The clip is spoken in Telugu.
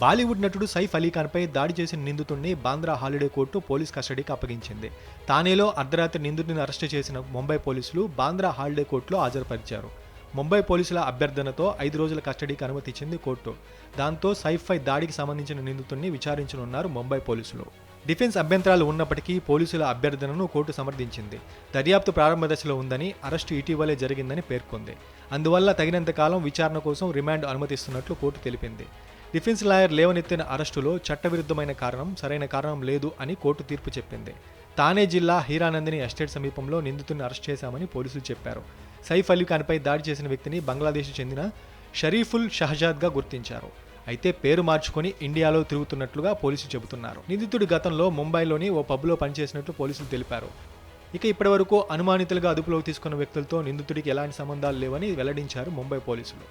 బాలీవుడ్ నటుడు సైఫ్ అలీఖాన్పై దాడి చేసిన నిందితుడిని బాంద్రా హాలిడే కోర్టు పోలీస్ కస్టడీకి అప్పగించింది. తానేలో అర్ధరాత్రి నిందితుడిని అరెస్టు చేసిన ముంబై పోలీసులు బాంద్రా హాలిడే కోర్టులో హాజరుపరిచారు. ముంబై పోలీసుల అభ్యర్థనతో ఐదు రోజుల కస్టడీకి అనుమతిచ్చింది కోర్టు. దాంతో సైఫ్పై దాడికి సంబంధించిన నిందితుడిని విచారించనున్నారు ముంబై పోలీసులు. డిఫెన్స్ అభ్యంతరాలు ఉన్నప్పటికీ పోలీసుల అభ్యర్థనను కోర్టు సమర్థించింది. దర్యాప్తు ప్రారంభ దశలో ఉందని అరెస్టు ఇటీవలే జరిగిందని పేర్కొంది. అందువల్ల తగినంత కాలం విచారణ కోసం రిమాండ్ అనుమతిస్తున్నట్లు కోర్టు తెలిపింది. డిఫెన్స్ లాయర్ లేవనెత్తిన అరెస్టులో చట్టవిరుద్ధమైన కారణం సరైన కారణం లేదు అని కోర్టు తీర్పు చెప్పింది. తానే జిల్లా హీరానందిని ఎస్టేట్ సమీపంలో నిందితుడిని అరెస్ట్ చేశామని పోలీసులు చెప్పారు. సైఫ్ అలీ ఖాన్పై దాడి చేసిన వ్యక్తిని బంగ్లాదేశ్ చెందిన షరీఫుల్ షహజాద్గా గుర్తించారు. అయితే పేరు మార్చుకొని ఇండియాలో తిరుగుతున్నట్లుగా పోలీసులు చెబుతున్నారు. నిందితుడి గతంలో ముంబైలోని ఓ పబ్లో పనిచేసినట్లు పోలీసులు తెలిపారు. ఇక ఇప్పటివరకు అనుమానితులుగా అదుపులోకి తీసుకున్న వ్యక్తులతో నిందితుడికి ఎలాంటి సంబంధాలు లేవని వెల్లడించారు ముంబై పోలీసులు.